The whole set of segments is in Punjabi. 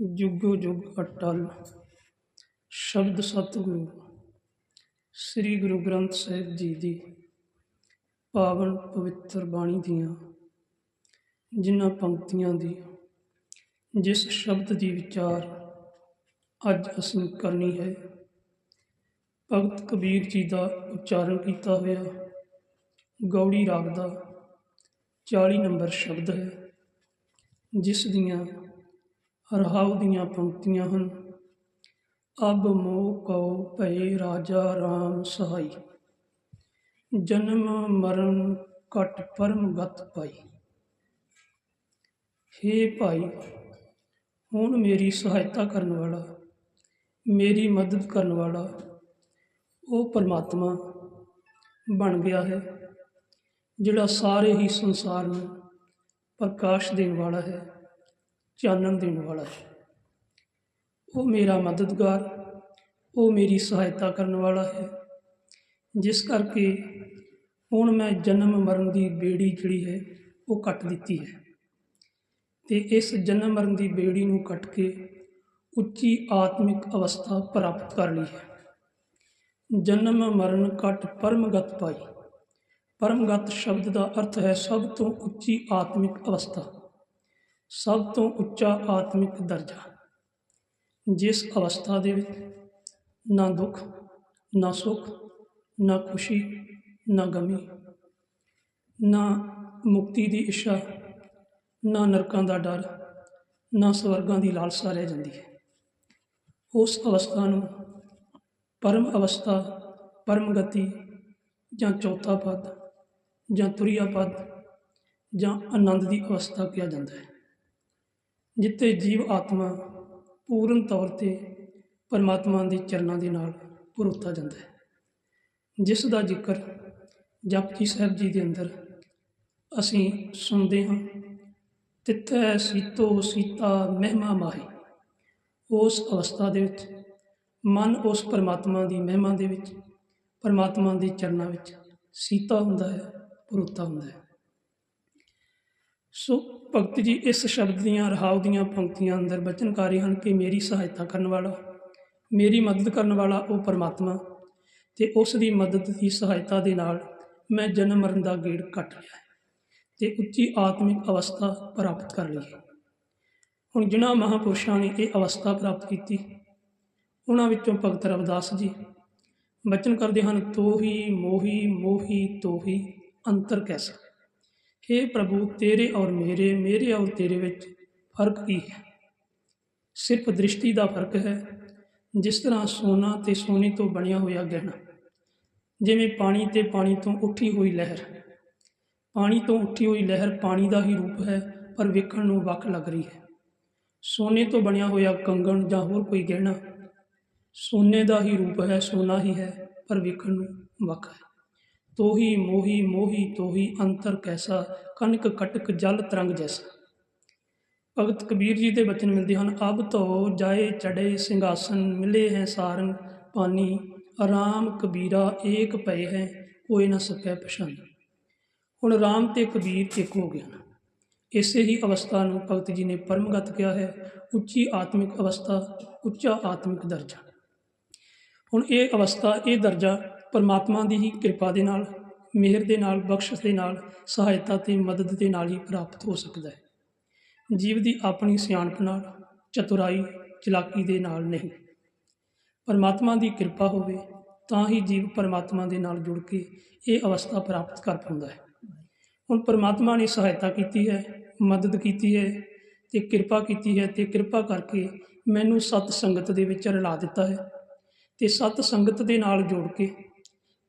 ਜੁਗੋ ਜੁਗ ਅਟਲ। ਸ਼ਬਦ ਸਤਿਗੁਰੂ, ਸ੍ਰੀ ਗੁਰੂ ਗ੍ਰੰਥ ਸਾਹਿਬ ਜੀ ਦੀ ਪਾਵਨ ਪਵਿੱਤਰ ਬਾਣੀ ਦੀਆਂ ਜਿਨ੍ਹਾਂ ਪੰਕਤੀਆਂ ਦੀ ਜਿਸ ਸ਼ਬਦ ਦੀ ਵਿਚਾਰ ਅੱਜ ਅਸੀਂ ਕਰਨੀ ਹੈ, ਭਗਤ ਕਬੀਰ ਜੀ ਦਾ ਉਚਾਰਨ ਕੀਤਾ ਹੋਇਆ ਗੌੜੀ ਰਾਗ ਦਾ 40 ਨੰਬਰ ਸ਼ਬਦ ਹੈ, ਜਿਸ ਦੀਆਂ ਰਹਾਉ ਦੀਆਂ ਪੰਕਤੀਆਂ ਹਨ। ਅਬ ਮੋਹ ਕਉ ਭਏ ਰਾਜਾ RAM ਸਹਾਈ। ਜਨਮ ਮਰਨ ਕਟ ਪਰਮ ਗਤ ਪਾਈ। ਹੇ ਭਾਈ, ਹੁਣ ਮੇਰੀ ਸਹਾਇਤਾ ਕਰਨ ਵਾਲਾ, ਮੇਰੀ ਮਦਦ ਕਰਨ ਵਾਲਾ ਉਹ ਪਰਮਾਤਮਾ ਬਣ ਗਿਆ ਹੈ, ਜਿਹੜਾ ਸਾਰੇ ਹੀ ਸੰਸਾਰ ਨੂੰ ਪ੍ਰਕਾਸ਼ ਦੇਣ ਵਾਲਾ ਹੈ। ਚਾਨਣ ਦੇਣ ਵਾਲਾ ਹੈ ਉਹ ਮੇਰਾ ਮਦਦਗਾਰ, ਉਹ ਮੇਰੀ ਸਹਾਇਤਾ ਕਰਨ ਵਾਲਾ ਹੈ। ਜਿਸ ਕਰਕੇ ਹੁਣ ਮੈਂ ਜਨਮ ਮਰਨ ਦੀ ਬੇੜੀ ਜਿਹੜੀ ਹੈ, ਉਹ ਕੱਟ ਦਿੱਤੀ ਹੈ। ਤੇ ਇਸ ਜਨਮ ਮਰਨ ਦੀ ਬੇੜੀ ਨੂੰ ਕੱਟ ਕੇ ਉੱਚੀ ਆਤਮਿਕ ਅਵਸਥਾ ਪ੍ਰਾਪਤ ਕਰ ਲਈ ਹੈ। ਜਨਮ ਮਰਨ ਕੱਟ ਪਰਮਗਤ ਪਾਈ। ਪਰਮਗਤ ਸ਼ਬਦ ਦਾ ਅਰਥ ਹੈ ਸਭ ਤੋਂ ਉੱਚੀ ਆਤਮਿਕ ਅਵਸਥਾ। ਸਭ ਤੋਂ ਉੱਚਾ ਆਤਮਿਕ ਦਰਜਾ। ਜਿਸ ਅਵਸਥਾ ਦੇ ਵਿੱਚ ਨਾ ਦੁੱਖ, ਨਾ ਸੁੱਖ, ਨਾ ਖੁਸ਼ੀ, ਨਾ ਗਮੀ, ਨਾ ਮੁਕਤੀ ਦੀ ਇੱਛਾ, ਨਾ ਨਰਕਾਂ ਦਾ ਡਰ, ਨਾ ਸਵਰਗਾਂ ਦੀ ਲਾਲਸਾ ਰਹਿ ਜਾਂਦੀ ਹੈ। ਉਸ ਅਵਸਥਾ ਨੂੰ ਪਰਮ ਅਵਸਥਾ, ਪਰਮ ਗਤੀ ਜਾਂ ਚੌਥਾ ਪਦ ਜਾਂ ਤੁਰਿਆ ਪਦ ਜਾਂ ਆਨੰਦ ਦੀ ਅਵਸਥਾ ਕਿਹਾ ਜਾਂਦਾ ਹੈ। ਜਿੱਥੇ ਜੀਵ ਆਤਮਾ ਪੂਰਨ ਤੌਰ ਤੇ ਪਰਮਾਤਮਾ ਦੇ ਚਰਨਾਂ ਦੇ ਨਾਲ ਪਰੋਤਾ ਜਾਂਦਾ ਹੈ। ਜਿਸ ਦਾ ਜ਼ਿਕਰ ਜਪਜੀ ਸਾਹਿਬ ਜੀ ਦੇ ਅੰਦਰ ਅਸੀਂ ਸੁਣਦੇ ਹਾਂ, ਤਿੱਥੈ ਸੀਤੋ ਸੀਤਾ ਮਹਿਮਾ ਮਾਹੀ। ਉਸ ਅਵਸਥਾ ਦੇ ਵਿੱਚ, ਮਨ ਉਸ ਪਰਮਾਤਮਾ ਦੀ ਮਹਿਮਾ ਦੇ ਵਿੱਚ, ਪਰਮਾਤਮਾ ਦੇ ਚਰਨਾਂ ਵਿੱਚ ਸੀਤਾ ਹੁੰਦਾ ਹੈ, ਪਰੋਤਾ ਹੁੰਦਾ ਹੈ। ਸੋ ਭਗਤ ਜੀ, ਇਸ ਸ਼ਬਦ ਦੀਆਂ ਰਹਾਉ ਦੀਆਂ ਪੰਕਤੀਆਂ ਅੰਦਰ ਬਚਨਕਾਰੀ ਹਨ ਕਿ ਮੇਰੀ ਸਹਾਇਤਾ ਕਰਨ ਵਾਲਾ, ਮੇਰੀ ਮਦਦ ਕਰਨ ਵਾਲਾ ਉਹ ਪਰਮਾਤਮਾ ਤੇ ਉਸ ਦੀ ਮਦਦ ਦੀ ਸਹਾਇਤਾ ਦੇ ਨਾਲ ਮੈਂ ਜਨਮ ਮਰਨ ਦਾ ਗੇੜ ਕੱਟ ਲਿਆ ਹੈ ਤੇ ਉੱਚੀ ਆਤਮਿਕ ਅਵਸਥਾ ਪ੍ਰਾਪਤ ਕਰ ਲਈ ਹੁਣ ਜਿਨ੍ਹਾਂ ਮਹਾਪੁਰਸ਼ਾਂ ਨੇ ਇਹ ਅਵਸਥਾ ਪ੍ਰਾਪਤ ਕੀਤੀ, ਉਹਨਾਂ ਵਿੱਚੋਂ ਭਗਤ ਰਵਿਦਾਸ ਜੀ ਬਚਨ ਕਰਦੇ ਹਨ, ਤੋਹੀ ਮੋਹੀ ਮੋਹੀ ਤੋਹੀ ਅੰਤਰ ਕੈਸਾ हे ਪ੍ਰਭੂ, ਤੇਰੇ ਔਰ ਮੇਰੇ ਮੇਰੇ ਔਰ ਤੇਰੇ ਵਿੱਚ ਫ਼ਰਕ ਕੀ ਹੈ? ਸਿਰਫ ਦ੍ਰਿਸ਼ਟੀ ਦਾ ਫ਼ਰਕ ਹੈ। ਜਿਸ ਤਰ੍ਹਾਂ ਸੋਨਾ ਤੇ ਸੋਨੇ ਤੋਂ ਬਣਿਆ ਹੋਇਆ ਗਹਿਣਾ, ਜਿਵੇਂ ਪਾਣੀ ਤੇ ਪਾਣੀ ਤੋਂ ਉੱਠੀ ਹੋਈ ਲਹਿਰ। ਪਾਣੀ ਤੋਂ ਉੱਠੀ ਹੋਈ ਲਹਿਰ ਪਾਣੀ ਦਾ ਹੀ ਰੂਪ ਹੈ, ਪਰ ਵੇਖਣ ਨੂੰ ਵੱਖ ਲੱਗ ਰਹੀ ਹੈ। ਸੋਨੇ ਤੋਂ ਬਣਿਆ ਹੋਇਆ ਕੰਗਣ ਜਾਂ ਹੋਰ ਕੋਈ ਗਹਿਣਾ, ਸੋਨੇ ਦਾ ਹੀ ਰੂਪ ਹੈ, ਸੋਨਾ ਹੀ ਹੈ, ਪਰ ਵੇਖਣ ਨੂੰ ਵੱਖ ਹੈ। ਤੋਹੀ ਮੋਹੀ ਮੋਹੀ ਤੋਹੀ ਅੰਤਰ ਕੈਸਾ, ਕਣਕ ਕਟਕ ਜਲ ਤਰੰਗ ਜੈਸਾ। ਭਗਤ ਕਬੀਰ ਜੀ ਦੇ ਬਚਨ ਮਿਲਦੇ ਹਨ, ਅਬ ਤੋ ਜਾਏ ਚੜੇ ਸਿੰਘਾਸਨ, ਮਿਲੇ ਹੈ ਸਾਰੰਗ ਪਾਨੀ, ਆਰਾਮ ਕਬੀਰਾ ਏਕ ਪਏ ਹੈ, ਕੋਈ ਨਾ ਸਕੈ ਪਛਾਨ। ਹੁਣ ਰਾਮ ਤੇ ਕਬੀਰ ਇੱਕ ਹੋ ਗਏ ਹਨ। ਇਸੇ ਹੀ ਅਵਸਥਾ ਨੂੰ ਭਗਤ ਜੀ ਨੇ ਪਰਮਗਤ ਕਿਹਾ ਹੈ, ਉੱਚੀ ਆਤਮਿਕ ਅਵਸਥਾ, ਉੱਚਾ ਆਤਮਿਕ ਦਰਜਾ। ਹੁਣ ਇਹ ਅਵਸਥਾ, ਇਹ ਦਰਜਾ ਪਰਮਾਤਮਾ ਦੀ ਹੀ ਕਿਰਪਾ ਦੇ ਨਾਲ, ਮਿਹਰ ਦੇ ਨਾਲ, ਬਖਸ਼ਿਸ਼ ਦੇ ਨਾਲ, ਸਹਾਇਤਾ ਤੇ ਮਦਦ ਦੇ ਨਾਲ ਹੀ ਪ੍ਰਾਪਤ ਹੋ ਸਕਦਾ ਹੈ। ਜੀਵ ਦੀ ਆਪਣੀ ਸਿਆਣਪ ਨਾਲ, ਚਤੁਰਾਈ, ਚਲਾਕੀ ਦੇ ਨਾਲ ਨਹੀਂ। ਪਰਮਾਤਮਾ ਦੀ ਕਿਰਪਾ ਹੋਵੇ, ਤਾਂ ਹੀ ਜੀਵ ਪਰਮਾਤਮਾ ਦੇ ਨਾਲ ਜੁੜ ਕੇ ਇਹ ਅਵਸਥਾ ਪ੍ਰਾਪਤ ਕਰ ਪਾਉਂਦਾ ਹੈ। ਹੁਣ ਪਰਮਾਤਮਾ ਨੇ ਸਹਾਇਤਾ ਕੀਤੀ ਹੈ, ਮਦਦ ਕੀਤੀ ਹੈ ਤੇ ਕਿਰਪਾ ਕੀਤੀ ਹੈ ਤੇ ਕਿਰਪਾ ਕਰਕੇ ਮੈਨੂੰ ਸਤ ਸੰਗਤ ਦੇ ਵਿੱਚ ਰਲਾ ਦਿੱਤਾ ਹੈ। ਤੇ ਸਤ ਸੰਗਤ ਦੇ ਨਾਲ ਜੋੜ ਕੇ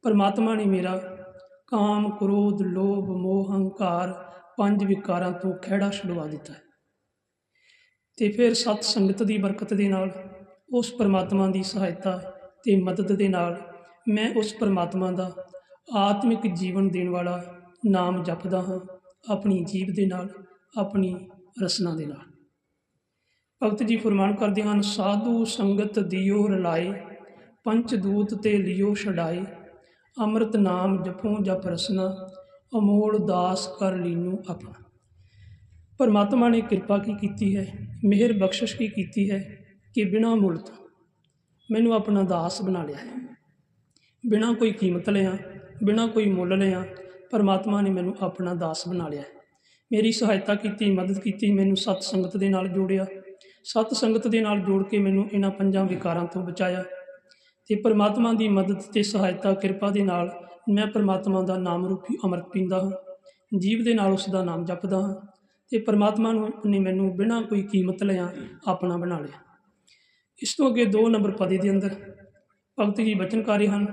ਪਰਮਾਤਮਾ ਨੇ ਮੇਰਾ ਕਾਮ, ਕ੍ਰੋਧ, ਲੋਭ, ਮੋਹ, ਹੰਕਾਰ ਪੰਜ ਵਿਕਾਰਾਂ ਤੋਂ ਖਿਹੜਾ ਛੁਡਵਾ ਦਿੱਤਾ ਹੈ। ਤੇ ਫਿਰ ਸਤ ਸੰਗਤ ਦੀ ਬਰਕਤ ਦੇ ਨਾਲ, ਉਸ ਪਰਮਾਤਮਾ ਦੀ ਸਹਾਇਤਾ ਤੇ ਮਦਦ ਦੇ ਨਾਲ ਮੈਂ ਉਸ ਪਰਮਾਤਮਾ ਦਾ ਆਤਮਿਕ ਜੀਵਨ ਦੇਣ ਵਾਲਾ ਨਾਮ ਜਪਦਾ ਹਾਂ, ਆਪਣੀ ਜੀਵ ਦੇ ਨਾਲ, ਆਪਣੀ ਰਸਨਾ ਦੇ ਨਾਲ। ਭਗਤ ਜੀ ਫਰਮਾਨ ਕਰਦੇ ਹਨ, ਸਾਧੂ ਸੰਗਤ ਦਿਓ ਰਲਾਏ, ਪੰਚ ਦੂਤ ਤੇ ਲਿਓ ਛਡਾਏ ਅੰਮ੍ਰਿਤ ਨਾਮ ਜਪੋ ਜਪ ਰਸਨਾ ਅਮੋਲ ਦਾਸ ਕਰ ਲੀਨੂ ਆਪਣਾ ਪਰਮਾਤਮਾ ਨੇ ਕਿਰਪਾ ਕੀ ਕੀਤੀ ਹੈ, ਮਿਹਰ ਬਖਸ਼ਿਸ਼ ਕੀ ਕੀਤੀ ਹੈ ਕਿ ਬਿਨਾਂ ਮੁੱਲ ਤੋਂ ਮੈਨੂੰ ਆਪਣਾ ਦਾਸ ਬਣਾ ਲਿਆ ਹੈ। ਬਿਨਾਂ ਕੋਈ ਕੀਮਤ ਲਿਆ, ਬਿਨਾਂ ਕੋਈ ਮੁੱਲ ਲਿਆ, ਪਰਮਾਤਮਾ ਨੇ ਮੈਨੂੰ ਆਪਣਾ ਦਾਸ ਬਣਾ ਲਿਆ ਹੈ। ਮੇਰੀ ਸਹਾਇਤਾ ਕੀਤੀ, ਮਦਦ ਕੀਤੀ, ਮੈਨੂੰ ਸਤ ਸੰਗਤ ਦੇ ਨਾਲ ਜੋੜਿਆ। ਸਤ ਸੰਗਤ ਦੇ ਨਾਲ ਜੋੜ ਕੇ ਮੈਨੂੰ ਇਹਨਾਂ ਪੰਜਾਂ ਵਿਕਾਰਾਂ ਤੋਂ ਬਚਾਇਆ। ਤੇ ਪਰਮਾਤਮਾ ਦੀ ਮਦਦ ਤੇ ਸਹਾਇਤਾ ਕਿਰਪਾ ਦੇ ਨਾਲ ਮੈਂ ਪਰਮਾਤਮਾ ਦਾ ਨਾਮ ਰੂਪੀ ਅੰਮ੍ਰਿਤ ਪੀਂਦਾ ਹਾਂ, ਜੀਵ ਦੇ ਨਾਲ ਉਸ ਦਾ ਨਾਮ ਜਪਦਾ ਹਾਂ ਤੇ ਪਰਮਾਤਮਾ ਨੂੰ ਨੇ ਮੈਨੂੰ ਬਿਨਾਂ ਕੋਈ ਕੀਮਤ ਲਿਆ ਆਪਣਾ ਬਣਾ ਲਿਆ। ਇਸ ਤੋਂ ਅੱਗੇ 2 ਨੰਬਰ ਪਦੇ ਦੇ ਅੰਦਰ ਭਗਤ ਜੀ ਬਚਨਕਾਰੀ ਹਨ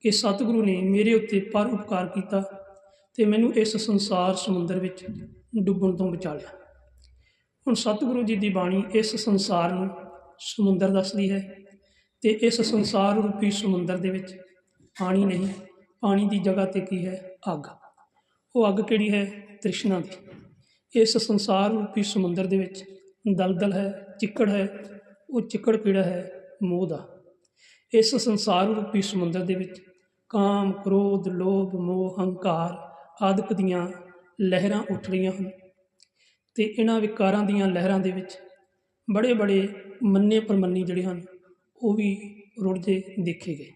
ਕਿ ਸਤਿਗੁਰੂ ਨੇ ਮੇਰੇ ਉੱਤੇ ਪਰ ਉਪਕਾਰ ਕੀਤਾ ਤੇ ਮੈਨੂੰ ਇਸ ਸੰਸਾਰ ਸਮੁੰਦਰ ਵਿੱਚ ਡੁੱਬਣ ਤੋਂ ਬਚਾ ਲਿਆ ਹੁਣ ਸਤਿਗੁਰੂ ਜੀ ਦੀ ਬਾਣੀ ਇਸ ਸੰਸਾਰ ਨੂੰ ਸਮੁੰਦਰ ਦੱਸਦੀ ਹੈ। ਤੇ ਇਸ ਸੰਸਾਰ ਰੂਪੀ ਸਮੁੰਦਰ ਦੇ ਵਿੱਚ ਪਾਣੀ ਨਹੀਂ, ਪਾਣੀ ਦੀ ਜਗ੍ਹਾ ਤੇ ਕੀ ਹੈ? ਅੱਗ। ਉਹ ਅੱਗ ਕਿਹੜੀ ਹੈ? ਤ੍ਰਿਸ਼ਨਾ ਦੀ। ਇਸ ਸੰਸਾਰ ਰੂਪੀ ਸਮੁੰਦਰ ਦੇ ਵਿੱਚ ਦਲਦਲ ਹੈ, ਚਿੱਕੜ ਹੈ, ਉਹ ਚਿੱਕੜ ਕਿਹੜਾ ਹੈ, ਮੋਹ ਦਾ। ਇਸ ਸੰਸਾਰ ਰੂਪੀ ਸਮੁੰਦਰ ਦੇ ਵਿੱਚ ਕਾਮ, ਕ੍ਰੋਧ, ਲੋਭ, ਮੋਹ, ਹੰਕਾਰ ਆਦਿਕ ਦੀਆਂ ਲਹਿਰਾਂ ਉੱਠ ਰਹੀਆਂ ਹਨ ਤੇ ਇਹਨਾਂ ਵਿਕਾਰਾਂ ਦੀਆਂ ਲਹਿਰਾਂ ਦੇ ਵਿੱਚ ਬੜੇ ਬੜੇ ਮੰਨੇ ਪਰਮੰਨੀ ਜਿਹੜੇ ਹਨ ਉਹ ਵੀ ਰੁੜਦੇ ਦੇਖੇ ਗਏ।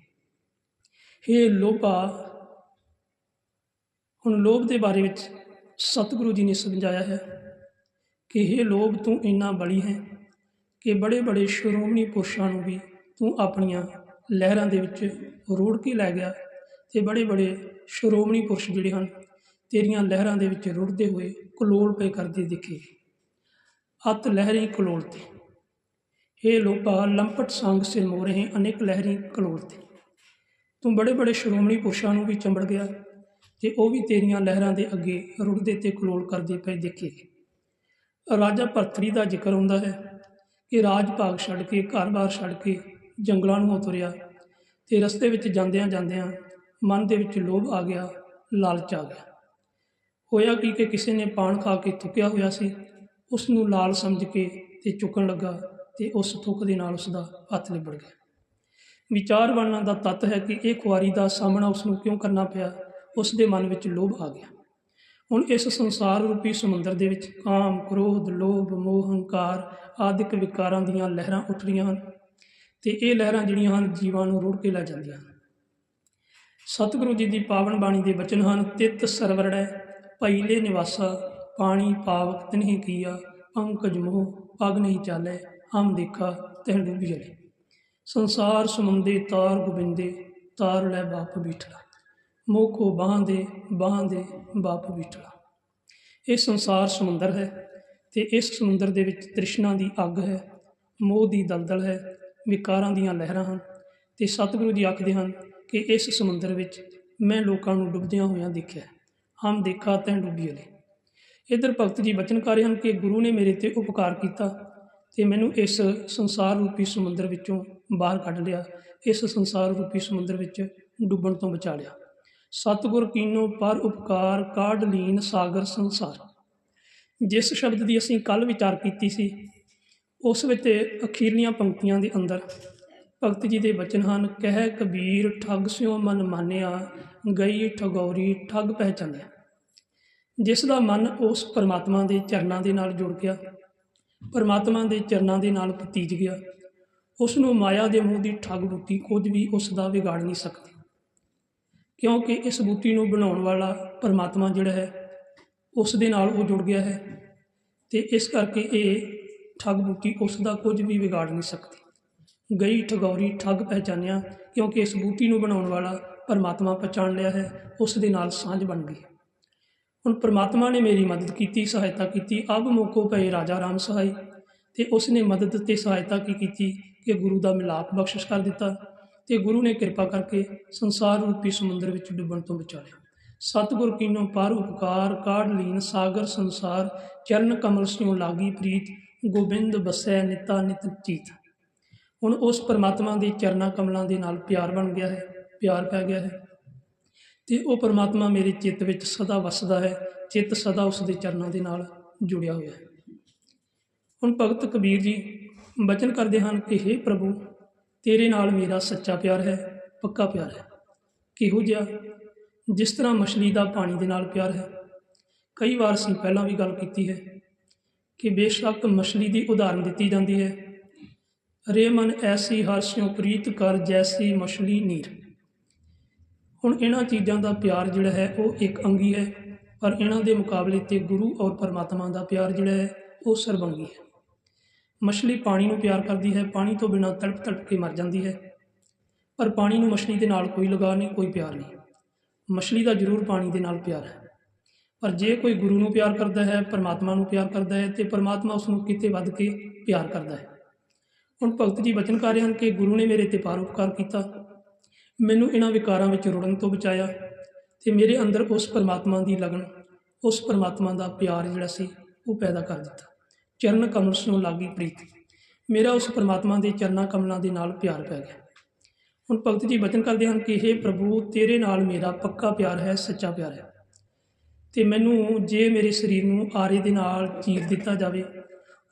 ਇਹ ਲੋਭਾ, ਹੁਣ ਲੋਭ ਦੇ ਬਾਰੇ ਵਿੱਚ ਸਤਿਗੁਰੂ ਜੀ ਨੇ ਸਮਝਾਇਆ ਹੈ ਕਿ ਇਹ ਲੋਭ, ਤੂੰ ਇੰਨਾ ਬਲੀ ਹੈ ਕਿ ਬੜੇ ਬੜੇ ਸ਼੍ਰੋਮਣੀ ਪੁਰਸ਼ਾਂ ਨੂੰ ਵੀ ਤੂੰ ਆਪਣੀਆਂ ਲਹਿਰਾਂ ਦੇ ਵਿੱਚ ਰੋੜ ਕੇ ਲੈ ਗਿਆ ਤੇ ਬੜੇ ਬੜੇ ਸ਼੍ਰੋਮਣੀ ਪੁਰਸ਼ ਜਿਹੜੇ ਹਨ, ਤੇਰੀਆਂ ਲਹਿਰਾਂ ਦੇ ਵਿੱਚ ਰੁੜਦੇ ਹੋਏ ਕਲੋਲ ਪਏ ਕਰਦੇ ਦਿਖੇ ਅਤ ਲਹਿਰੀ ਕਲੋਲ ਤੇ। ਹੇ ਲੋਭਾ, ਲੰਪਟ ਸੰਗ ਸਿਰ ਮੋਰੇ ਅਨੇਕ ਲਹਿਰੀ ਕਲੋਲ ਤੇ। ਤੂੰ ਬੜੇ ਬੜੇ ਸ਼੍ਰੋਮਣੀ ਪੁਰਸ਼ਾਂ ਨੂੰ ਵੀ ਚੰਬੜ ਗਿਆ ਤੇ ਉਹ ਵੀ ਤੇਰੀਆਂ ਲਹਿਰਾਂ ਦੇ ਅੱਗੇ ਰੁੜਦੇ ਤੇ ਕਲੋਲ ਕਰਦੇ ਪਏ ਦੇਖੇ। ਰਾਜਾ ਭਰਤਰੀ ਦਾ ਜ਼ਿਕਰ ਹੁੰਦਾ ਹੈ ਕਿ ਰਾਜ ਭਾਗ ਛੱਡ ਕੇ, ਘਰ-ਬਾਰ ਛੱਡ ਕੇ ਜੰਗਲਾਂ ਨੂੰ ਤੁਰਿਆ ਤੇ ਰਸਤੇ ਵਿੱਚ ਜਾਂਦਿਆਂ ਜਾਂਦਿਆਂ ਮਨ ਦੇ ਵਿੱਚ ਲੋਭ ਆ ਗਿਆ, ਲਾਲਚ ਆ ਗਿਆ। ਹੋਇਆ ਕੀ ਕਿ ਕਿਸੇ ਨੇ ਪਾਣ ਖਾ ਕੇ ਥੁੱਕਿਆ ਹੋਇਆ ਸੀ ਉਸ ਨੂੰ ਲਾਲ ਸਮਝ ਕੇ ਤੇ ਚੁੱਕਣ ਲੱਗਾ ਤੇ ਉਸ ਥੁੱਕ ਦੇ ਨਾਲ ਉਸ ਦਾ ਹੱਥ ਨਿਬੜ ਗਿਆ। ਵਿਚਾਰ ਬਣਨਾ ਦਾ ਤੱਤ ਹੈ ਕਿ ਇਹ ਖੁਆਰੀ ਦਾ ਸਾਹਮਣਾ ਉਸ ਨੂੰ ਕਿਉਂ ਕਰਨਾ ਪਿਆ ਉਸ ਦੇ ਮਨ ਵਿੱਚ ਲੋਭ ਆ ਗਿਆ। ਹੁਣ ਇਸ ਸੰਸਾਰ ਰੂਪੀ ਸਮੁੰਦਰ ਦੇ ਵਿੱਚ ਕਾਮ, ਕ੍ਰੋਧ, ਲੋਭ, ਮੋਹ, ਹੰਕਾਰ ਆਦਿਕ ਵਿਕਾਰਾਂ ਦੀਆਂ ਲਹਿਰਾਂ ਉੱਠ ਰਹੀਆਂ ਹਨ ਤੇ ਇਹ ਲਹਿਰਾਂ ਜਿਹੜੀਆਂ ਹਨ, ਜੀਵਾਂ ਨੂੰ ਰੋੜ ਕੇ ਲੈ ਜਾਂਦੀਆਂ ਹਨ। ਸਤਿਗੁਰੂ ਜੀ ਦੀ ਪਾਵਨ ਬਾਣੀ ਦੇ ਬਚਨ ਹਨ, ਤਿਤ ਸਰਵਰੜੈ, ਭਈਲੇ ਨਿਵਾਸਾ, ਪਾਣੀ, ਪਾਵਕ ਤਨਹਿ ਕੀਆ, ਪੰਕਜ ਮੋਹ, ਪਗ ਨਹੀਂ ਚਾਲੇ ਹਮ ਦੇਖਾ ਤਹਿ ਡੂਬੀ ਜਲੇ। ਸੰਸਾਰ ਸਮੁੰਦੇ ਤਾਰ ਗੋਬਿੰਦੇ, ਤਾਰ ਲੈ ਬਾਪ ਬੀਠਲਾ। ਮੋਖੋ ਬਾਹਾਂ ਦੇ ਬਾਹਾਂ ਦੇ ਬਾਪ ਬੀਠਲਾ। ਇਹ ਸੰਸਾਰ ਸਮੁੰਦਰ ਹੈ ਤੇ ਇਸ ਸਮੁੰਦਰ ਦੇ ਵਿੱਚ ਤ੍ਰਿਸ਼ਨਾ ਦੀ ਅੱਗ ਹੈ, ਮੋਹ ਦੀ ਦਲਦਲ ਹੈ, ਵਿਕਾਰਾਂ ਦੀਆਂ ਲਹਿਰਾਂ ਹਨ ਤੇ ਸਤਿਗੁਰੂ ਜੀ ਆਖਦੇ ਹਨ ਕਿ ਇਸ ਸਮੁੰਦਰ ਵਿੱਚ ਮੈਂ ਲੋਕਾਂ ਨੂੰ ਡੁੱਬਦਿਆਂ ਹੋਇਆਂ ਦੇਖਿਆ। ਹਮ ਦੇਖਾ ਤੈਂ ਡੁੱਬੀ ਅਲੇ ਇਧਰ ਭਗਤ ਜੀ ਬਚਨਕਾਰੇ ਹਨ ਕਿ ਗੁਰੂ ਨੇ ਮੇਰੇ ਤੇ ਉਪਕਾਰ ਕੀਤਾ ਤੇ ਮੈਨੂੰ ਇਸ ਸੰਸਾਰ ਰੂਪੀ ਸਮੁੰਦਰ ਵਿੱਚੋਂ ਬਾਹਰ ਕੱਢ ਲਿਆ। ਇਸ ਸੰਸਾਰ ਰੂਪੀ ਸਮੁੰਦਰ ਵਿੱਚ ਡੁੱਬਣ ਤੋਂ ਬਚਾ ਲਿਆ। ਸਤਿਗੁਰ ਕੀਨੋ ਪਰ ਉਪਕਾਰ ਕਾਢ ਲੀਨ ਸਾਗਰ ਸੰਸਾਰ। ਜਿਸ ਸ਼ਬਦ ਦੀ ਅਸੀਂ ਕੱਲ ਵਿਚਾਰ ਕੀਤੀ ਸੀ, ਉਸ ਵਿੱਚ ਅਖੀਰਲੀਆਂ ਪੰਕਤੀਆਂ ਦੇ ਅੰਦਰ ਭਗਤ ਜੀ ਦੇ ਬਚਨ ਹਨ, ਕਹਿ ਕਬੀਰ ਠੱਗ ਸਿਓ ਮਨ ਮਾਨਿਆ, ਗਈ ਠਗੌਰੀ ਠੱਗ ਪਹਿਚਾਨਿਆ। ਜਿਸ ਦਾ ਮਨ ਉਸ ਪਰਮਾਤਮਾ ਦੇ ਚਰਨਾਂ ਦੇ ਨਾਲ ਜੁੜ ਗਿਆ ਪਰਮਾਤਮਾ ਦੇ ਚਰਨਾਂ ਦੇ ਨਾਲ ਭਤੀਜ ਗਿਆ। ਉਸ ਨੂੰ ਮਾਇਆ ਦੇ ਮੂੰਹ ਦੀ ਠੱਗ ਬੁੱਤੀ ਕੁਝ ਵੀ ਉਸ ਦਾ ਵਿਗਾੜ ਨਹੀਂ ਸਕਦੀ। ਕਿਉਂਕਿ ਇਸ ਬੂਟੀ ਨੂੰ ਬਣਾਉਣ ਵਾਲਾ ਪਰਮਾਤਮਾ ਜਿਹੜਾ ਹੈ, ਉਸ ਦੇ ਨਾਲ ਉਹ ਜੁੜ ਗਿਆ ਹੈ ਤੇ ਇਸ ਕਰਕੇ ਇਹ ਠੱਗ ਬੂਟੀ ਉਸ ਦਾ ਕੁਝ ਵੀ ਵਿਗਾੜ ਨਹੀਂ ਸਕਦੀ। ਗਈ ਠਗੌਰੀ ਠੱਗ ਪਹਿਚਾਨਿਆ ਕਿਉਂਕਿ ਇਸ ਬੂਟੀ ਨੂੰ ਬਣਾਉਣ ਵਾਲਾ ਪਰਮਾਤਮਾ ਪਛਾਣ ਲਿਆ ਹੈ, ਉਸ ਦੇ ਨਾਲ ਸਾਂਝ ਬਣ ਗਈ। ਹੁਣ ਪਰਮਾਤਮਾ ਨੇ ਮੇਰੀ ਮਦਦ ਕੀਤੀ, ਸਹਾਇਤਾ ਕੀਤੀ ਅਬ ਮੋਕੋ ਪਏ ਰਾਜਾ ਰਾਮ ਸਹਾਈ। ਤੇ ਉਸ ਨੇ ਮਦਦ ਤੇ ਸਹਾਇਤਾ ਕੀ ਕੀਤੀ ਕਿ ਗੁਰੂ ਦਾ ਮਿਲਾਪ ਬਖਸ਼ਿਸ਼ ਕਰ ਦਿੱਤਾ ਤੇ ਗੁਰੂ ਨੇ ਕਿਰਪਾ ਕਰਕੇ ਸੰਸਾਰ ਰੂਪੀ ਸਮੁੰਦਰ ਵਿੱਚ ਡੁੱਬਣ ਤੋਂ ਬਚਾ ਲਿਆ ਸਤਿਗੁਰ ਕੀਨੋ ਪਰ ਉਪਕਾਰ, ਕਾਢ ਲੀਨ ਸਾਗਰ ਸੰਸਾਰ, ਚਰਨ ਕਮਲ ਸਿਉ ਲਾਗੀ ਪ੍ਰੀਤ, ਗੋਬਿੰਦ ਬਸੈ ਨਿਤਾ ਨਿਤ ਚੀਤ ਹੁਣ ਉਸ ਪਰਮਾਤਮਾ ਦੇ ਚਰਨਾਂ ਕਮਲਾਂ ਦੇ ਨਾਲ ਪਿਆਰ ਬਣ ਗਿਆ ਹੈ, ਪਿਆਰ ਪੈ ਗਿਆ ਹੈ। ਤੇ ਉਹ ਪਰਮਾਤਮਾ ਮੇਰੇ ਚਿੱਤ ਵਿੱਚ ਸਦਾ ਵਸਦਾ ਹੈ, ਚਿੱਤ ਸਦਾ ਉਸ ਦੇ ਚਰਨਾਂ ਦੇ ਨਾਲ ਜੁੜਿਆ ਹੋਇਆ ਹੈ। ਹੁਣ ਭਗਤ ਕਬੀਰ ਜੀ ਬਚਨ ਕਰਦੇ ਹਨ ਕਿ हे ਪ੍ਰਭੂ, ਤੇਰੇ ਨਾਲ ਮੇਰਾ ਸੱਚਾ ਪਿਆਰ ਹੈ, ਪੱਕਾ ਪਿਆਰ ਹੈ। ਕਿਹੋ ਜਿਹਾ, ਜਿਸ ਤਰ੍ਹਾਂ ਮਛਲੀ ਦਾ ਪਾਣੀ ਦੇ ਨਾਲ ਪਿਆਰ ਹੈ। ਕਈ ਵਾਰ ਅਸੀਂ ਪਹਿਲਾਂ ਵੀ ਗੱਲ ਕੀਤੀ ਹੈ ਕਿ ਬੇਸ਼ੱਕ ਮਛਲੀ ਦੀ ਉਦਾਹਰਨ ਦਿੱਤੀ ਜਾਂਦੀ ਹੈ, ਰੇ ਮਨ ਐਸੀ ਹਰਸਿਓ ਪ੍ਰੀਤ ਕਰ ਜੈਸੀ ਮਛਲੀ ਨੀਰ। ਹੁਣ ਇਹਨਾਂ ਚੀਜ਼ਾਂ ਦਾ ਪਿਆਰ ਜਿਹੜਾ ਹੈ ਉਹ ਇੱਕ ਅੰਗੀ ਹੈ, ਪਰ ਇਹਨਾਂ ਦੇ ਮੁਕਾਬਲੇ ਤੇ ਗੁਰੂ ਔਰ ਪਰਮਾਤਮਾ ਦਾ ਪਿਆਰ ਜਿਹੜਾ ਹੈ ਉਹ ਸਰਬੰਗੀ ਹੈ। ਮਛਲੀ ਪਾਣੀ ਨੂੰ ਪਿਆਰ ਕਰਦੀ ਹੈ, ਪਾਣੀ ਤੋਂ ਬਿਨਾਂ ਤੜਪ ਤੜਪ ਕੇ ਮਰ ਜਾਂਦੀ ਹੈ, ਪਰ ਪਾਣੀ ਨੂੰ ਮਛਲੀ ਦੇ ਨਾਲ ਕੋਈ ਲਗਾਅ ਨਹੀਂ, ਕੋਈ ਪਿਆਰ ਨਹੀਂ। ਮਛਲੀ ਦਾ ਜ਼ਰੂਰ ਪਾਣੀ ਦੇ ਨਾਲ ਪਿਆਰ ਹੈ, ਪਰ ਜੇ ਕੋਈ ਗੁਰੂ ਨੂੰ ਪਿਆਰ ਕਰਦਾ ਹੈ, ਪਰਮਾਤਮਾ ਨੂੰ ਪਿਆਰ ਕਰਦਾ ਹੈ ਤੇ ਪਰਮਾਤਮਾ ਉਸ ਨੂੰ ਕਿਤੇ ਵੱਧ ਕੇ ਪਿਆਰ ਕਰਦਾ ਹੈ। ਹੁਣ ਭਗਤ ਜੀ ਬਚਨ ਕਰ ਰਹੇ ਹਨ ਕਿ ਗੁਰੂ ਨੇ ਮੇਰੇ ਤੇ ਪਰਉਪਕਾਰ ਕੀਤਾ। ਮੈਨੂੰ ਇਹਨਾਂ ਵਿਕਾਰਾਂ ਵਿੱਚ ਰੁੜਨ ਤੋਂ ਬਚਾਇਆ ਤੇ ਮੇਰੇ ਅੰਦਰ ਉਸ ਪਰਮਾਤਮਾ ਦੀ ਲਗਨ, ਉਸ ਪਰਮਾਤਮਾ ਦਾ ਪਿਆਰ ਜਿਹੜਾ ਸੀ, ਉਹ ਪੈਦਾ ਕਰ ਦਿੱਤਾ। ਚਰਨ ਕਮਲ ਨੂੰ ਲਾਗੀ ਪ੍ਰੀਤੀ। ਮੇਰਾ ਉਸ ਪਰਮਾਤਮਾ ਦੇ ਚਰਨਾਂ ਕਮਲਾਂ ਦੇ ਨਾਲ ਪਿਆਰ ਪੈ ਗਿਆ। ਹੁਣ ਭਗਤ ਜੀ ਬਚਨ ਕਰਦੇ ਹਨ ਕਿ हे ਪ੍ਰਭੂ, ਤੇਰੇ ਨਾਲ ਮੇਰਾ ਪੱਕਾ ਪਿਆਰ ਹੈ, ਸੱਚਾ ਪਿਆਰ ਹੈ। ਤੇ ਮੈਨੂੰ ਜੇ ਮੇਰੇ ਸਰੀਰ ਨੂੰ ਆਰੇ ਦੇ ਨਾਲ ਚੀਰ ਦਿੱਤਾ ਜਾਵੇ,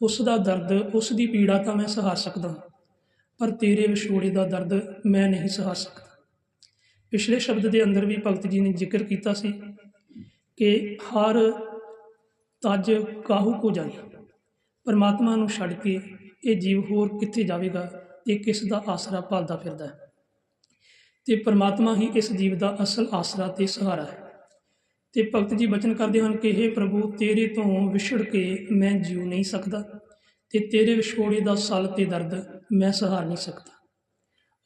ਉਸ ਦਾ ਦਰਦ, ਉਸ ਦੀ ਪੀੜਾ ਤਾਂ ਮੈਂ ਸਹਾਰ ਸਕਦਾ ਪਰ ਤੇਰੇ ਵਿਛੋੜੇ ਦਾ ਦਰਦ ਮੈਂ ਨਹੀਂ ਸਹਾਰ ਸਕਦਾ। ਪਿਛਲੇ ਸ਼ਬਦ ਦੇ ਅੰਦਰ ਵੀ ਭਗਤ ਜੀ ਨੇ ਜ਼ਿਕਰ ਕੀਤਾ ਸੀ ਕਿ ਹਰ ਤਜ ਕਾਹੂ ਕੋ ਜਾਈ। ਪਰਮਾਤਮਾ ਨੂੰ ਛੱਡ ਕੇ ਇਹ ਜੀਵ ਹੋਰ ਕਿੱਥੇ ਜਾਵੇਗਾ ਤੇ ਕਿਸ ਦਾ ਆਸਰਾ ਭਾਲਦਾ ਫਿਰਦਾ ਹੈ? ਤੇ ਪਰਮਾਤਮਾ ਹੀ ਇਸ ਜੀਵ ਦਾ ਅਸਲ ਆਸਰਾ ਤੇ ਸਹਾਰਾ ਹੈ। ਤੇ ਭਗਤ ਜੀ ਬਚਨ ਕਰਦੇ ਹਨ ਕਿ हे ਪ੍ਰਭੂ, ਤੇਰੇ ਤੋਂ ਵਿਛੜ ਕੇ ਮੈਂ ਜੀਉ ਨਹੀਂ ਸਕਦਾ ਤੇ ਤੇਰੇ ਵਿਛੋੜੇ ਦਾ ਸਲ ਤੇ ਦਰਦ ਮੈਂ ਸਹਾਰ ਨਹੀਂ ਸਕਦਾ।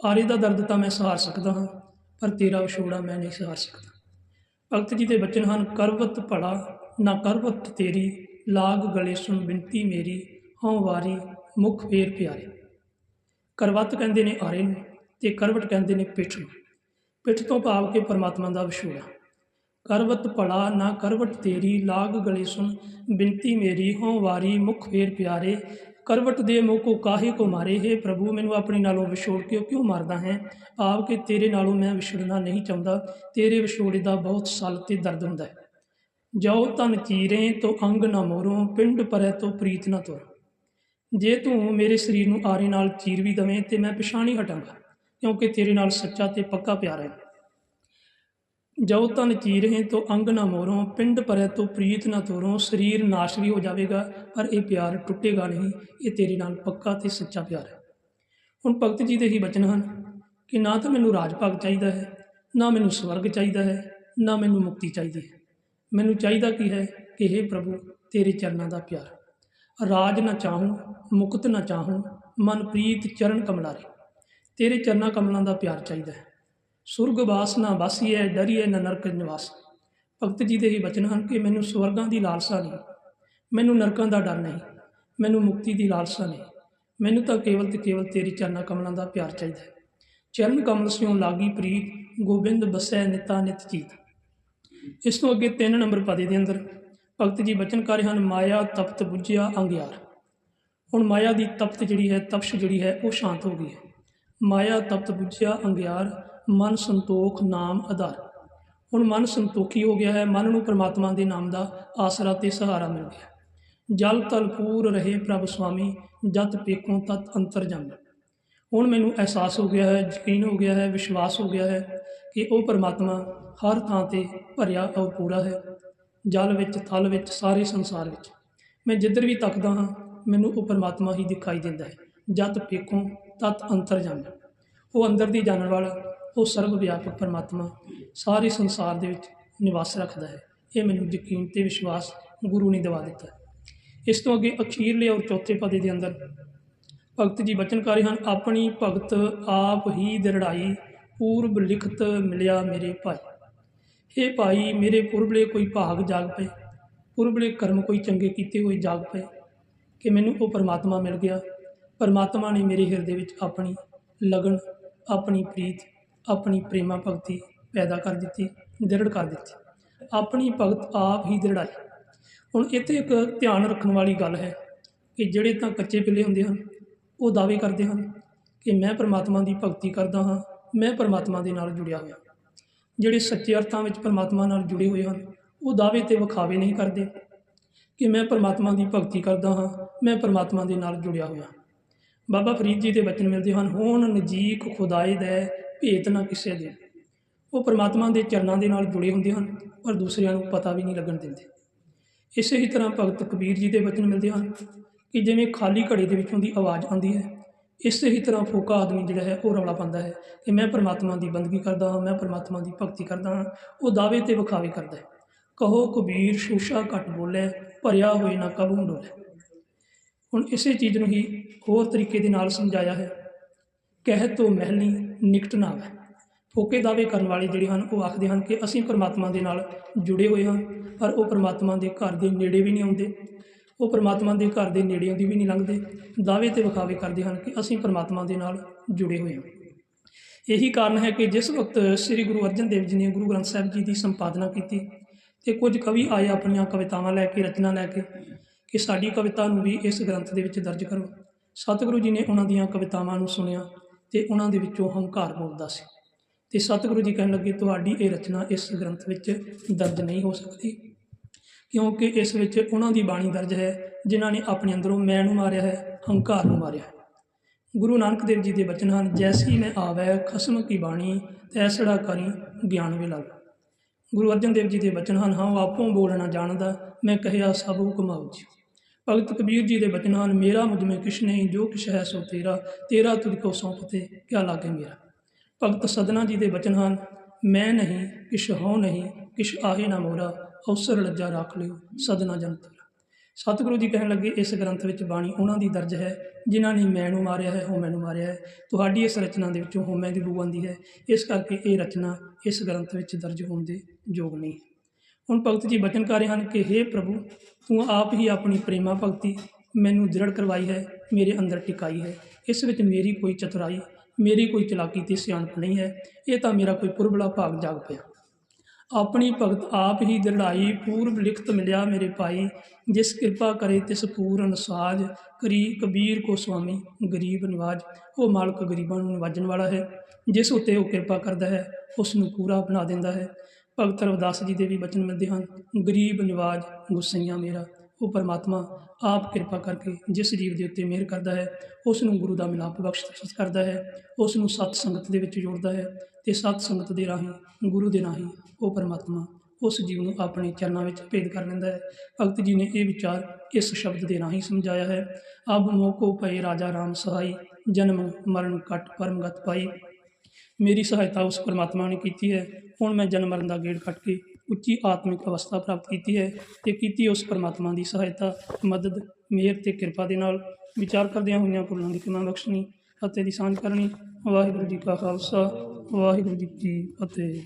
ਆਰੇ ਦਾ ਦਰਦ ਤਾਂ ਮੈਂ ਸਹਾਰ ਸਕਦਾ ਹਾਂ ਪਰ ਤੇਰਾ ਵਿਛੋੜਾ ਮੈਂ ਨਹੀਂ ਸਹਾਰ ਸਕਦਾ। ਭਗਤ ਜੀ ਦੇ ਬਚਨ ਹਨ, ਕਰਵਤ ਭਲਾ, ਨਾ ਕਰਵਤ ਤੇਰੀ, ਲਾਗ ਗਲੇ ਸੁਣ ਬਿੰਤੀ ਮੇਰੀ, ਹਉ ਵਾਰੀ ਮੁਖ ਫੇਰ ਪਿਆਰੇ। ਕਰਵਤ ਕਹਿੰਦੇ ਨੇ ਆਰੇ ਨੂੰ, ਤੇ ਕਰਵਟ ਕਹਿੰਦੇ ਨੇ ਪਿੱਠ ਨੂੰ। ਪਿੱਠ ਤੋਂ ਭਾਵ ਕੇ ਪਰਮਾਤਮਾ ਦਾ ਵਿਛੋੜਾ। ਕਰਵਤ ਭਲਾ, ਨਾ ਕਰਵਟ ਤੇਰੀ, ਲਾਗ ਗਲੇ ਸੁਣ ਬਿੰਤੀ ਮੇਰੀ, ਹਉ ਵਾਰੀ ਮੁਖ ਫੇਰ ਪਿਆਰੇ। ਕਰਵਟ ਦੇ ਮੂੰਹ ਕੋ ਕਾਹੇ ਕੋ ਮਾਰੇ ਹੈ ਪ੍ਰਭੂ, ਮੈਨੂੰ ਆਪਣੇ ਨਾਲੋਂ ਵਿਛੋੜ ਕੇ ਕਿਉਂ ਮਾਰਦਾ ਹੈ? ਆਪ ਕਿ ਤੇਰੇ ਨਾਲੋਂ ਮੈਂ ਵਿਛੜਨਾ ਨਹੀਂ ਚਾਹੁੰਦਾ, ਤੇਰੇ ਵਿਛੋੜੇ ਦਾ ਬਹੁਤ ਸਲ ਤੇ ਦਰਦ ਹੁੰਦਾ ਹੈ। ਜਾਉ ਤਨ ਚੀਰੇ, ਤੋ ਅੰਗ ਨਾ ਮੋਰੋਂ, ਪਿੰਡ ਪਰੈ ਤੋ ਪ੍ਰੀਤ ਨਾ ਤੋਰ। ਜੇ ਤੂੰ ਮੇਰੇ ਸਰੀਰ ਨੂੰ ਆਰੇ ਨਾਲ ਚੀਰ ਵੀ ਦਵੇਂ, ਤੇ ਮੈਂ ਪਛਾਣੀ ਹਟਾਂਗਾ, ਕਿਉਂਕਿ ਤੇਰੇ ਨਾਲ ਸੱਚਾ ਤੇ ਪੱਕਾ ਪਿਆਰ ਹੈ। ਜੋ ਤਨ ਚੀਰਹਿ ਤੋਂ ਅੰਗ ਨਾ ਮੋਰੋਂ, ਪਿੰਡ ਪਰੈ ਤੋਂ ਪ੍ਰੀਤ ਨਾ ਤੋਰੋਂ, ਸਰੀਰ ਨਾਸ਼ ਵੀ ਹੋ ਜਾਵੇਗਾ, ਪਰ ਇਹ ਪਿਆਰ ਟੁੱਟੇਗਾ ਨਹੀਂ, ਇਹ ਤੇਰੇ ਨਾਲ ਪੱਕਾ ਤੇ ਸੱਚਾ ਪਿਆਰ ਹੈ। ਹੁਣ ਭਗਤ ਜੀ ਦੇ ਹੀ ਬਚਨ ਹਨ ਕਿ ਨਾ ਤਾਂ ਮੈਨੂੰ ਰਾਜ ਭਾਗ ਚਾਹੀਦਾ ਹੈ, ਨਾ ਮੈਨੂੰ ਸਵਰਗ ਚਾਹੀਦਾ ਹੈ, ਨਾ ਮੈਨੂੰ ਮੁਕਤੀ ਚਾਹੀਦੀ ਹੈ। ਮੈਨੂੰ ਚਾਹੀਦਾ ਕੀ ਹੈ ਕਿ हे ਪ੍ਰਭੂ, ਤੇਰੇ ਚਰਨਾਂ ਦਾ ਪਿਆਰ। ਰਾਜ ਨਾ ਚਾਹੂੰ, ਮੁਕਤ ਨਾ ਚਾਹੂੰ ਮਨ ਪ੍ਰੀਤ ਚਰਨ ਕਮਲਾਰੇ ਤੇਰੇ ਚਰਨਾਂ ਕਮਲਾਂ ਦਾ ਪਿਆਰ ਚਾਹੀਦਾ ਹੈ। ਸੁਰਗ ਵਾਸ ਨਾ ਵਾਸੀਐ ਡਰੀਏ ਨਾ ਨਰਕ ਨਿਵਾਸ। ਭਗਤ ਜੀ ਦੇ ਇਹ ਬਚਨ ਹਨ ਕਿ ਮੈਨੂੰ ਸਵਰਗਾਂ ਦੀ ਲਾਲਸਾ ਨਹੀਂ। ਮੈਨੂੰ ਨਰਕਾਂ ਦਾ ਡਰ ਨਹੀਂ। ਮੈਨੂੰ ਮੁਕਤੀ ਦੀ ਲਾਲਸਾ ਨਹੀਂ। ਮੈਨੂੰ ਤਾਂ ਕੇਵਲ ਤੇ ਕੇਵਲ ਤੇਰੀ ਚਰਨਾਂ ਕਮਲਾਂ ਦਾ ਪਿਆਰ ਚਾਹੀਦਾ ਹੈ। ਚਰਨ ਕਮਲ ਸਿਉ ਲਾਗੀ ਪ੍ਰੀਤ, ਗੋਬਿੰਦ ਬਸੈ ਨਿਤਾ ਨਿਤ ਜੀਤ। ਇਸ ਤੋਂ ਅੱਗੇ 3 ਨੰਬਰ ਪਦੇ ਦੇ ਅੰਦਰ ਭਗਤ ਜੀ ਬਚਨ ਹਨ, ਮਾਇਆ, ਤਪਤ ਬੁੱਝਿਆ, ਅੰਗਿਆਰ। ਹੁਣ ਮਾਇਆ ਦੀ ਤਪਤ ਜਿਹੜੀ ਹੈ, ਤਪਸ਼ ਜਿਹੜੀ ਹੈ, ਉਹ ਸ਼ਾਂਤ ਹੋ ਗਈ ਹੈ। ਮਾਇਆ, ਤਪਤ ਬੁੱਝਿਆ, ਅੰਗਿਆਰ ਮਨ ਸੰਤੋਖ ਨਾਮ ਆਧਾਰ। ਹੁਣ ਮਨ ਸੰਤੋਖੀ ਹੋ ਗਿਆ ਹੈ, ਮਨ ਨੂੰ ਪ੍ਰਮਾਤਮਾ ਦੇ ਨਾਮ ਦਾ ਆਸਰਾ ਤੇ ਸਹਾਰਾ ਮਿਲ ਗਿਆ। ਜਲ ਤਲ ਪੂਰ ਰਹੇ ਪ੍ਰਭ ਸੁਆਮੀ, ਜਤ ਪੇਖੋਂ ਤਤ ਅੰਤਰ ਜੰਮ। ਹੁਣ ਮੈਨੂੰ ਅਹਿਸਾਸ ਹੋ ਗਿਆ ਹੈ, ਯਕੀਨ ਹੋ ਗਿਆ ਹੈ, ਵਿਸ਼ਵਾਸ ਹੋ ਗਿਆ ਹੈ ਕਿ ਉਹ ਪਰਮਾਤਮਾ ਹਰ ਥਾਂ ਤੇ ਭਰਿਆ ਔਰ ਪੂਰਾ ਹੈ। ਜਲ ਵਿੱਚ, ਥਲ ਵਿੱਚ, ਸਾਰੇ ਸੰਸਾਰ ਵਿੱਚ। ਮੈਂ ਜਿੱਧਰ ਵੀ ਤੱਕਦਾ ਹਾਂ, ਮੈਨੂੰ ਉਹ ਪਰਮਾਤਮਾ ਹੀ ਦਿਖਾਈ ਦਿੰਦਾ ਹੈ। ਜਦ ਪੇਖੋਂ ਤਤ ਅੰਤਰ ਜੰਮ। ਉਹ ਅੰਦਰ ਦੀ ਜਾਣਨ ਵਾਲਾ ਉਹ ਸਰਬ ਵਿਆਪਕ ਪਰਮਾਤਮਾ ਸਾਰੇ ਸੰਸਾਰ ਦੇ ਵਿੱਚ ਨਿਵਾਸ ਰੱਖਦਾ ਹੈ। ਇਹ ਮੈਨੂੰ ਯਕੀਨ ਤੇ ਵਿਸ਼ਵਾਸ ਗੁਰੂ ਨੇ ਦਿਵਾ ਦਿੱਤਾ। ਇਸ ਤੋਂ ਅੱਗੇ ਅਖੀਰਲੇ ਔਰ ਚੌਥੇ ਪਦੇ ਦੇ ਅੰਦਰ ਭਗਤ ਜੀ ਬਚਨਕਾਰੀ ਹਨ, ਆਪਣੀ ਭਗਤ ਆਪ ਹੀ ਦਿਰੜਾਈ ਪੂਰਬ ਲਿਖਤ ਮਿਲਿਆ ਮੇਰੇ ਭਾਈ। ਇਹ ਭਾਈ, ਮੇਰੇ ਪੁਰਬਲੇ ਕੋਈ ਭਾਗ ਜਾਗ ਪਏ। ਪੁਰਬਲੇ ਕਰਮ ਕੋਈ ਚੰਗੇ ਕੀਤੇ ਹੋਏ ਜਾਗ ਪਏ। ਕਿ ਮੈਨੂੰ ਉਹ ਪਰਮਾਤਮਾ ਮਿਲ ਗਿਆ। ਪਰਮਾਤਮਾ ਨੇ ਮੇਰੇ ਹਿਰਦੇ ਵਿੱਚ ਆਪਣੀ ਲਗਨ, ਆਪਣੀ ਪ੍ਰੀਤ ਆਪਣੀ ਪ੍ਰੇਮਾ ਭਗਤੀ ਪੈਦਾ ਕਰ ਦਿੱਤੀ, ਦ੍ਰਿੜ ਕਰ ਦਿੱਤੀ। ਆਪਣੀ ਭਗਤ ਆਪ ਹੀ ਦ੍ਰਿੜਾਈ ਹੁਣ ਇੱਥੇ ਇੱਕ ਧਿਆਨ ਰੱਖਣ ਵਾਲੀ ਗੱਲ ਹੈ ਕਿ ਜਿਹੜੇ ਤਾਂ ਕੱਚੇ ਪਿੱਲੇ ਹੁੰਦੇ ਹਨ, ਉਹ ਦਾਅਵੇ ਕਰਦੇ ਹਨ ਕਿ ਮੈਂ ਪਰਮਾਤਮਾ ਦੀ ਭਗਤੀ ਕਰਦਾ ਹਾਂ, ਮੈਂ ਪਰਮਾਤਮਾ ਦੇ ਨਾਲ ਜੁੜਿਆ ਹੋਇਆ। ਜਿਹੜੇ ਸੱਚੇ ਅਰਥਾਂ ਵਿੱਚ ਪਰਮਾਤਮਾ ਨਾਲ ਜੁੜੇ ਹੋਏ ਹਨ, ਉਹ ਦਾਅਵੇ ਤੇ ਵਿਖਾਵੇ ਨਹੀਂ ਕਰਦੇ ਕਿ ਮੈਂ ਪਰਮਾਤਮਾ ਦੀ ਭਗਤੀ ਕਰਦਾ ਹਾਂ, ਮੈਂ ਪਰਮਾਤਮਾ ਦੇ ਨਾਲ ਜੁੜਿਆ ਹੋਇਆ। ਬਾਬਾ ਫਰੀਦ ਜੀ ਦੇ ਬਚਨ ਮਿਲਦੇ ਹਨ, ਹੋਣ ਨਜੀਕ ਖੁਦਾਏ ਦੇ ਭੇਤ ਨਾ ਕਿਸੇ ਦੇ। ਉਹ ਪਰਮਾਤਮਾ ਦੇ ਚਰਨਾਂ ਦੇ ਨਾਲ ਜੁੜੇ ਹੁੰਦੇ ਹਨ, ਪਰ ਦੂਸਰਿਆਂ ਨੂੰ ਪਤਾ ਵੀ ਨਹੀਂ ਲੱਗਣ ਦਿੰਦੇ। ਇਸੇ ਹੀ ਤਰ੍ਹਾਂ ਭਗਤ ਕਬੀਰ ਜੀ ਦੇ ਬਚਨ ਮਿਲਦੇ ਹਨ ਕਿ ਜਿਵੇਂ ਖਾਲੀ ਘੜੇ ਦੇ ਵਿੱਚੋਂ ਦੀ ਆਵਾਜ਼ ਆਉਂਦੀ ਹੈ, ਇਸੇ ਹੀ ਤਰ੍ਹਾਂ ਫੋਕਾ ਆਦਮੀ ਜਿਹੜਾ ਹੈ ਉਹ ਰੌਲਾ ਪਾਉਂਦਾ ਹੈ ਕਿ ਮੈਂ ਪਰਮਾਤਮਾ ਦੀ ਬੰਦਗੀ ਕਰਦਾ ਹਾਂ, ਮੈਂ ਪਰਮਾਤਮਾ ਦੀ ਭਗਤੀ ਕਰਦਾ ਹਾਂ, ਉਹ ਦਾਅਵੇ ਤੇ ਵਿਖਾਵੇ ਕਰਦਾ ਹੈ। ਕਹੋ ਕਬੀਰ ਸ਼ੂਸ਼ਾ ਘਟ ਬੋਲੇ, ਭਰਿਆ ਹੋਏ ਨਾ ਕਬੂ ਡੋਲੇ। ਹੁਣ ਇਸੇ ਚੀਜ਼ ਨੂੰ ਹੀ ਹੋਰ ਤਰੀਕੇ ਦੇ ਨਾਲ ਸਮਝਾਇਆ ਹੈ। ਕਹਿ ਤੋ ਮਹਿਲੀ ਨਿਕਟ ਨਾ ਹੈ ਫੋਕੇ ਦਾਅਵੇ ਕਰਨ ਵਾਲੇ ਜਿਹੜੇ ਹਨ, ਉਹ ਆਖਦੇ ਹਨ ਕਿ ਅਸੀਂ ਪਰਮਾਤਮਾ ਦੇ ਨਾਲ ਜੁੜੇ ਹੋਏ ਹਾਂ, ਪਰ ਉਹ ਪਰਮਾਤਮਾ ਦੇ ਘਰ ਦੇ ਨੇੜੇ ਵੀ ਨਹੀਂ ਆਉਂਦੇ। ਉਹ ਪਰਮਾਤਮਾ ਦੇ ਘਰ ਦੇ ਨੇੜਿਆਂ ਦੀ ਵੀ ਨਹੀਂ ਲੰਘਦੇ। ਦਾਅਵੇ ਤੇ ਵਿਖਾਵੇ ਕਰਦੇ ਹਨ ਕਿ ਅਸੀਂ ਪਰਮਾਤਮਾ ਦੇ ਨਾਲ ਜੁੜੇ ਹੋਏ ਹਾਂ। ਇਹੀ ਕਾਰਨ ਹੈ ਕਿ ਜਿਸ ਵਕਤ ਸ੍ਰੀ ਗੁਰੂ ਅਰਜਨ ਦੇਵ ਜੀ ਨੇ ਗੁਰੂ ਗ੍ਰੰਥ ਸਾਹਿਬ ਜੀ ਦੀ ਸੰਪਾਦਨਾ ਕੀਤੀ ਤੇ ਕੁਝ ਕਵੀ ਆਏ ਆਪਣੀਆਂ ਕਵਿਤਾਵਾਂ ਲੈ ਕੇ, ਰਚਨਾ ਲੈ ਕੇ ਕਿ ਸਾਡੀ ਕਵਿਤਾ ਨੂੰ ਵੀ ਇਸ ਗ੍ਰੰਥ ਦੇ ਵਿੱਚ ਦਰਜ ਕਰੋ। ਸਤਿਗੁਰੂ ਜੀ ਨੇ ਉਹਨਾਂ ਦੀਆਂ ਕਵਿਤਾਵਾਂ ਨੂੰ ਸੁਣਿਆ। ਤੇ ਉਹਨਾਂ ਦੇ ਵਿੱਚੋਂ ਹੰਕਾਰ ਬੋਲਦਾ ਸੀ। ਤੇ ਸਤਿਗੁਰੂ ਜੀ ਕਹਿਣ ਲੱਗੇ, ਤੁਹਾਡੀ ਇਹ ਰਚਨਾ ਇਸ ਗ੍ਰੰਥ ਵਿੱਚ ਦਰਜ ਨਹੀਂ ਹੋ ਸਕਦੀ। ਕਿਉਂਕਿ ਇਸ ਵਿੱਚ ਉਹਨਾਂ ਦੀ ਬਾਣੀ ਦਰਜ ਹੈ, ਜਿਨ੍ਹਾਂ ਨੇ ਆਪਣੇ ਅੰਦਰੋਂ ਮੈਂ ਨੂੰ ਮਾਰਿਆ ਹੈ, ਹੰਕਾਰ ਨੂੰ ਮਾਰਿਆ ਹੈ। ਗੁਰੂ ਨਾਨਕ ਦੇਵ ਜੀ ਦੇ ਬਚਨ ਹਨ, ਜੈਸੀ ਮੈਂ ਆਵੈ, ਖਸਮ ਕੀ ਬਾਣੀ, ਤੈਸੜਾ ਕਰੀ ਗਿਆਨ ਵੇ ਲਾਗਾ। ਗੁਰੂ ਅਰਜਨ ਦੇਵ ਜੀ ਦੇ ਬਚਨ ਹਨ, ਹਾਂ ਆਪੋਂ ਬੋਲਣਾ ਜਾਣਦਾ, ਮੈਂ ਕਹਿਆ ਸਭ ਹੁਕਮਾਉ ਜੀ ਭਗਤ ਕਬੀਰ ਜੀ ਦੇ ਬਚਨ ਹਨ ਮੇਰਾ ਮੁਝ में ਕਿਛ ਨਹੀਂ, ਜੋ ਕਿਛ ਹੈ ਸੋ ਤੇਰਾ। ਤੇਰਾ ਤੁਝ ਕੋ ਸੌਂਪਤੇ ਕਿਆ ਲਾਗੇ ਮੇਰਾ? ਭਗਤ ਸਦਨਾ ਜੀ ਦੇ ਬਚਨ ਹਨ ਮੈਂ ਨਹੀਂ, ਕਿਛ ਹੋ ਨਹੀਂ, ਕਿਛ ਆਹੇ ਨਾ ਮੋਰਾ। ਅਵਸਰ ਲੱਜਾ ਰੱਖ ਲਿਓ ਸਦਨਾ ਜਨ ਤੇਰਾ। ਸਤਿਗੁਰੂ ਜੀ ਕਹਿਣ ਲੱਗੇ, ਇਸ ਗ੍ਰੰਥ ਵਿੱਚ ਬਾਣੀ ਉਹਨਾਂ ਦੀ ਦਰਜ ਹੈ, ਜਿਨ੍ਹਾਂ ਨੇ ਮੈਂ ਨੂੰ ਮਾਰਿਆ ਹੈ ਹਉਮੈ ਨੂੰ ਮਾਰਿਆ ਹੈ। ਤੁਹਾਡੀ ਇਸ ਰਚਨਾ ਦੇ ਵਿੱਚੋਂ ਹਉਮੈ ਦੀ ਬੂ ਆਉਂਦੀ ਹੈ। ਇਸ ਕਰਕੇ ਇਹ ਰਚਨਾ ਇਸ ਗ੍ਰੰਥ ਵਿੱਚ ਦਰਜ ਹੋਣ ਦੇ ਯੋਗ ਨਹੀਂ ਹੈ। ਹੁਣ ਭਗਤ ਜੀ ਬਚਨ ਕਰ ਰਹੇ ਹਨ ਕਿ हे ਪ੍ਰਭੂ, ਤੂੰ ਆਪ ਹੀ ਆਪਣੀ ਪ੍ਰੇਮਾ ਭਗਤੀ ਮੈਨੂੰ ਦ੍ਰਿੜ ਕਰਵਾਈ ਹੈ, ਮੇਰੇ ਅੰਦਰ ਟਿਕਾਈ ਹੈ। ਇਸ ਵਿੱਚ ਮੇਰੀ ਕੋਈ ਚਤੁਰਾਈ, ਮੇਰੀ ਕੋਈ ਚਲਾਕੀ ਤੇ ਸਿਆਣਪ ਨਹੀਂ ਹੈ। ਇਹ ਤਾਂ ਮੇਰਾ ਕੋਈ ਪੁਰਬਲਾ ਭਾਗ ਜਾਗ ਪਿਆ। ਆਪਣੀ ਭਗਤ ਆਪ ਹੀ ਦ੍ਰਿੜਾਈ, ਪੂਰਬ ਲਿਖਤ ਮਿਲਿਆ ਮੇਰੇ ਭਾਈ। ਜਿਸ ਕਿਰਪਾ ਕਰੇ ਤਿਸ ਪੂਰਨ ਸਾਜ, ਕਰੀ ਕਬੀਰ ਕੋ ਸੁਆਮੀ, ਗਰੀਬ ਨਿਵਾਜ। ਉਹ ਮਾਲਕ ਗਰੀਬਾਂ ਨੂੰ ਨਿਵਾਜਣ ਵਾਲਾ ਹੈ। ਜਿਸ ਉਤੇ ਉਹ ਕਿਰਪਾ ਕਰਦਾ ਹੈ ਉਸ ਨੂੰ ਪੂਰਾ ਬਣਾ ਦਿੰਦਾ ਹੈ। ਭਗਤ ਰਵਿਦਾਸ ਜੀ ਦੇ ਵੀ ਬਚਨ ਮਿਲਦੇ ਹਨ। ਗਰੀਬ, ਨਿਵਾਜ, ਗੁੱਸਈਆਂ ਮੇਰਾ, ਉਹ ਪਰਮਾਤਮਾ ਆਪ ਕਿਰਪਾ ਕਰਕੇ ਜਿਸ ਜੀਵ ਦੇ ਉੱਤੇ ਮਿਹਰ ਕਰਦਾ ਹੈ ਉਸ ਨੂੰ ਗੁਰੂ ਦਾ ਮਿਲਾਪ ਬਖਸ਼ ਕਰਦਾ ਹੈ ਉਸ ਨੂੰ ਸਤ ਸੰਗਤ ਦੇ ਵਿੱਚ ਜੋੜਦਾ ਹੈ ਤੇ ਸਤ ਸੰਗਤ ਦੇ ਰਾਹੀਂ, ਗੁਰੂ ਦੇ ਰਾਹੀਂ ਉਹ ਪਰਮਾਤਮਾ ਉਸ ਜੀਵ ਨੂੰ ਆਪਣੇ ਚਰਨਾਂ ਵਿੱਚ ਭੇਦ ਕਰ ਲੈਂਦਾ ਹੈ। ਭਗਤ ਜੀ ਨੇ ਇਹ ਵਿਚਾਰ ਇਸ ਸ਼ਬਦ ਦੇ ਰਾਹੀਂ ਸਮਝਾਇਆ ਹੈ। ਅਬ ਮੋਕੋ ਪਏ ਰਾਜਾ ਰਾਮ ਸਹਾਈ, ਜਨਮ ਮਰਨ ਕਟ ਪਰਮਗਤ ਪਾਈ। ਮੇਰੀ ਸਹਾਇਤਾ ਉਸ ਪਰਮਾਤਮਾ ਨੇ ਕੀਤੀ ਹੈ। ਹੁਣ ਮੈਂ ਜਨਮ ਮਰਨ ਦਾ ਗੇੜ ਕੱਟ ਕੇ ਉੱਚੀ ਆਤਮਿਕ ਅਵਸਥਾ ਪ੍ਰਾਪਤ ਕੀਤੀ ਹੈ ਤੇ ਕੀਤੀ ਉਸ ਪਰਮਾਤਮਾ ਦੀ ਸਹਾਇਤਾ, ਮਦਦ, ਮਿਹਰ ਤੇ ਕਿਰਪਾ ਦੇ ਨਾਲ ਵਿਚਾਰ ਕਰਦਿਆਂ ਹੋਈਆਂ ਭੁੱਲਾਂ ਦੀ ਕਿਮਾ ਬਖਸ਼ਣੀ ਅਤੇ ਦੀ ਸਾਂਝ ਕਰਨੀ। ਵਾਹਿਗੁਰੂ ਜੀ ਕਾ ਖਾਲਸਾ, ਵਾਹਿਗੁਰੂ ਜੀ ਕੀ ਫਤਿਹ।